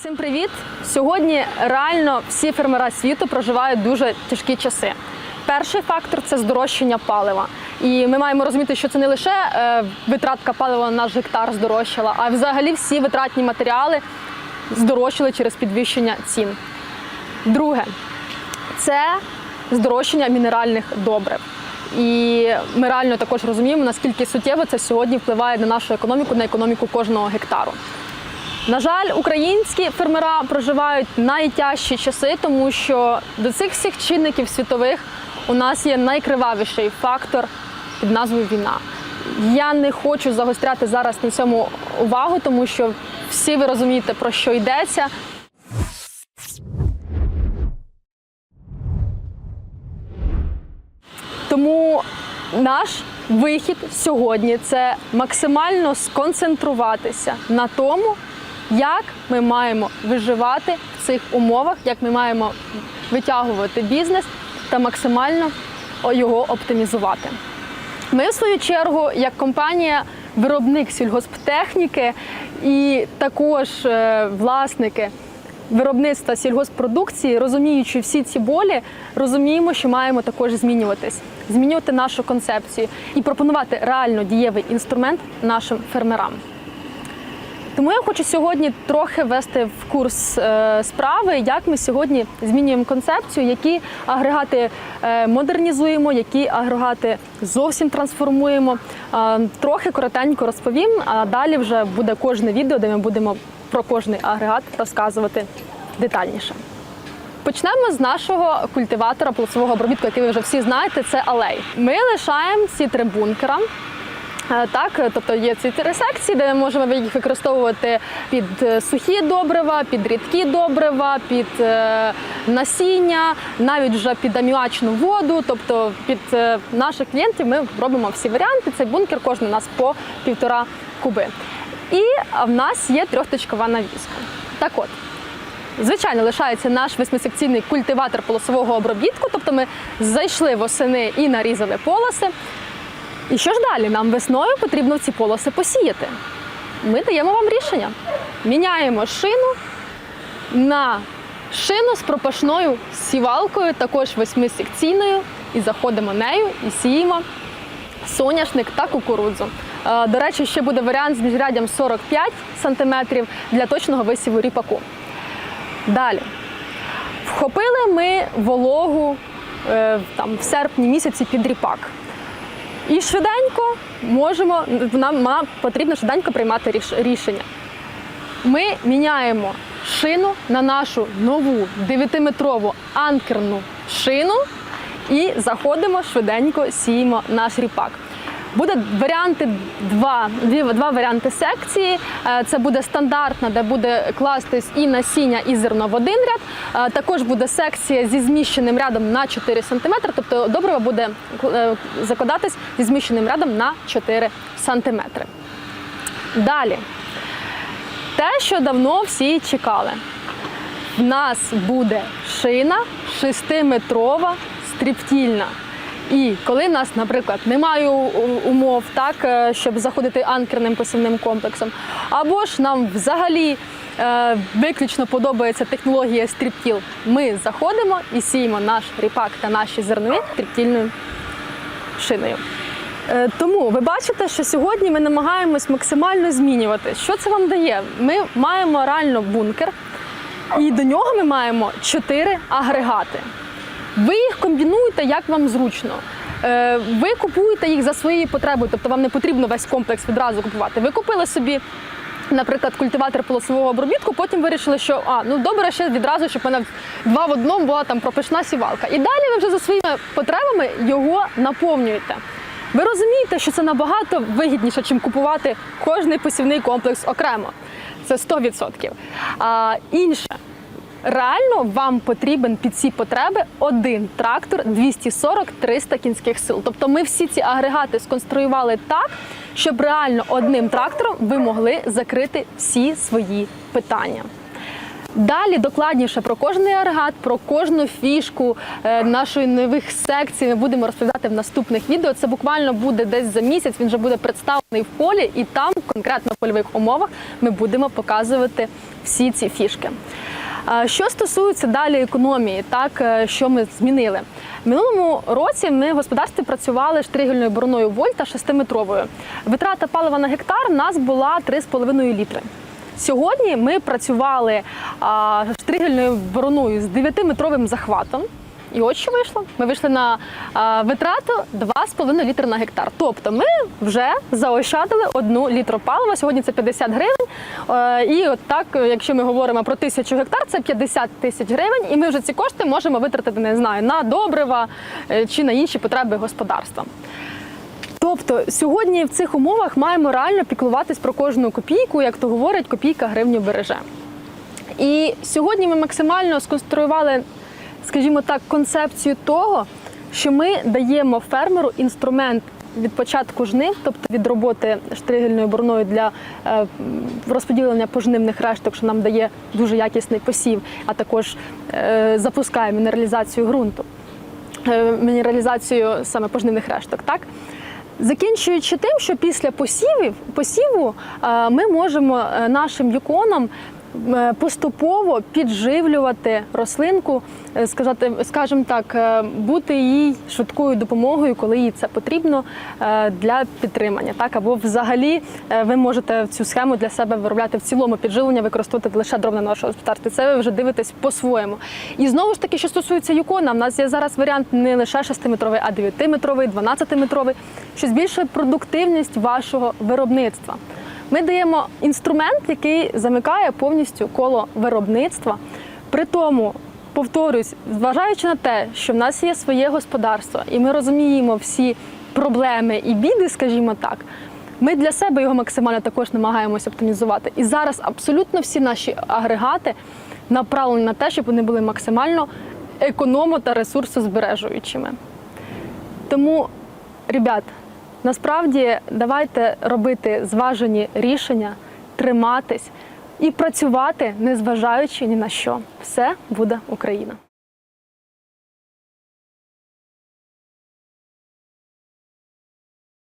Всім привіт! Сьогодні реально всі фермера світу проживають дуже тяжкі часи. Перший фактор це здорожчання палива. І ми маємо розуміти, що це не лише е, витратка палива на гектар здорожчала, а взагалі всі витратні матеріали здорожчали через підвищення цін. Друге це здорожчання мінеральних добрив. І ми реально також розуміємо, наскільки суттєво це сьогодні впливає на нашу економіку, на економіку кожного гектару. На жаль, українські фермера проживають найтяжчі часи, тому що до цих всіх чинників світових у нас є найкривавіший фактор під назвою війна. Я не хочу загостряти зараз на цьому увагу, тому що всі ви розумієте, про що йдеться. Тому наш вихід сьогодні це максимально сконцентруватися на тому, як ми маємо виживати в цих умовах, як ми маємо витягувати бізнес та максимально його оптимізувати. Ми, в свою чергу, як компанія, виробник сільгосптехніки і також е, власники виробництва сільгоспродукції, розуміючи всі ці болі, розуміємо, що маємо також змінюватись, змінювати нашу концепцію і пропонувати реально дієвий інструмент нашим фермерам. Тому я хочу сьогодні трохи ввести в курс е, справи, як ми сьогодні змінюємо концепцію, які агрегати е, модернізуємо, які агрегати зовсім трансформуємо. Е, трохи коротенько розповім, а далі вже буде кожне відео, де ми будемо про кожний агрегат розказувати детальніше. Почнемо з нашого культиватора плацового обробітку, який ви вже всі знаєте, це алей. Ми лишаємо ці три бункера. Е, Так, тобто є ці три секції, де ми можемо їх використовувати під е, сухі добрива, під рідкі добрива, під е, насіння, навіть вже під аміачну воду. Тобто під е, наших клієнтів ми робимо всі варіанти. Цей бункер кожен у нас по півтора куби. І в нас є трьохточкова навіска. Так от. Звичайно, лишається наш восьмисекційний культиватор полосового обробітку, тобто ми зайшли восени і нарізали полоси. І що ж далі? Нам весною потрібно ці полоси посіяти. Ми даємо вам рішення. Міняємо шину на шину з пропашною сівалкою, також восьмисекційною, і заходимо нею і сіємо соняшник та кукурудзу. Е, До речі, ще буде варіант з міжряддям 45 см для точного висіву ріпаку. Далі. Вхопили ми вологу е, там, в серпні місяці під ріпак. І швиденько можемо, нам, потрібно швиденько приймати ріш- рішення. Ми міняємо шину на нашу нову 9-метрову анкерну шину і заходимо швиденько, сіємо наш ріпак. Буде варіанти два, дві, два варіанти секції. Е, Це буде стандартна, де буде кластись і насіння, і зерно в один ряд. Е, Також буде секція зі зміщеним рядом на 4 см, тобто добриво буде е, закладатись зі зміщеним рядом на 4 см. Далі. Те, що давно всі чекали. В нас буде шина 6-метрова стріптільна. І коли нас, наприклад, немає умов так, е, щоб заходити анкерним посівним комплексом, або ж нам взагалі е, виключно подобається технологія стріптіл, ми заходимо і сіємо наш ріпак та наші зернові стріптільною шиною. Е, Тому ви бачите, що сьогодні ми намагаємось максимально змінювати. Що це вам дає? Ми маємо реально бункер, і до нього ми маємо чотири агрегати. Ви їх комбінуєте як вам зручно. Е, Ви купуєте їх за своєю потребою, тобто вам не потрібно весь комплекс відразу купувати. Ви купили собі. Наприклад, культиватор полосового обробітку, потім вирішили, що а ну добре, ще відразу, щоб в два в одному була там пропишна сівалка. І далі ви вже за своїми потребами його наповнюєте. Ви розумієте, що це набагато вигідніше, чим купувати кожний посівний комплекс окремо. Це 100%. А інше. Реально вам потрібен під ці потреби один трактор 240-300 кінських сил. Тобто ми всі ці агрегати сконструювали так, щоб реально одним трактором ви могли закрити всі свої питання. Далі докладніше про кожний агрегат, про кожну фішку е, нашої нових секцій ми будемо розповідати в наступних відео. Це буквально буде десь за місяць. Він вже буде представлений в полі, і там, конкретно в польових умовах, ми будемо показувати всі ці фішки. Що стосується далі економії, так е, що ми змінили. Минулому році ми в господарстві працювали штригельною бороною вольта 6-метровою. Витрата палива на гектар у нас була 3,5 літри. Сьогодні ми працювали штригельною бороною з 9-метровим захватом. І от що вийшло. Ми вийшли на а, витрату 2,5 літри на гектар. Тобто ми вже заощадили одну літру палива. Сьогодні це 50 гривень. Е, і от так, якщо ми говоримо про тисячу гектар, це 50 тисяч гривень. І ми вже ці кошти можемо витратити, не знаю, на добрива е, чи на інші потреби господарства. Тобто сьогодні в цих умовах маємо реально піклуватись про кожну копійку, як то говорять, копійка гривню береже. І сьогодні ми максимально сконструювали, скажімо так, концепцію того, що ми даємо фермеру інструмент від початку жнив, тобто від роботи штригельною борною для е, розподілення пожнивних решток, що нам дає дуже якісний посів, а також е, запускає мінералізацію ґрунту е, мінералізацію саме пожнивних решток. Так? Закінчуючи тим, що після посівів, посіву ми можемо нашим юконом е, поступово підживлювати рослинку, е, сказати, скажімо так, е, бути їй швидкою допомогою, коли їй це потрібно е, для підтримання. Так? Або взагалі е, ви можете цю схему для себе виробляти в цілому підживлення, використовувати лише дробне на вашого господарстві. Це ви вже дивитесь по-своєму. І знову ж таки, що стосується юкона, в нас є зараз варіант не лише 6-метровий, а 9-метровий, 12-метровий, що збільшує продуктивність вашого виробництва. Ми даємо інструмент, який замикає повністю коло виробництва. При тому, повторюсь, зважаючи на те, що в нас є своє господарство, і ми розуміємо всі проблеми і біди, скажімо так. Ми для себе його максимально також намагаємося оптимізувати. І зараз абсолютно всі наші агрегати направлені на те, щоб вони були максимально економо та ресурсозбережуючими. Тому, ребят, насправді давайте робити зважені рішення, триматись і працювати, незважаючи ні на що. Все буде Україна.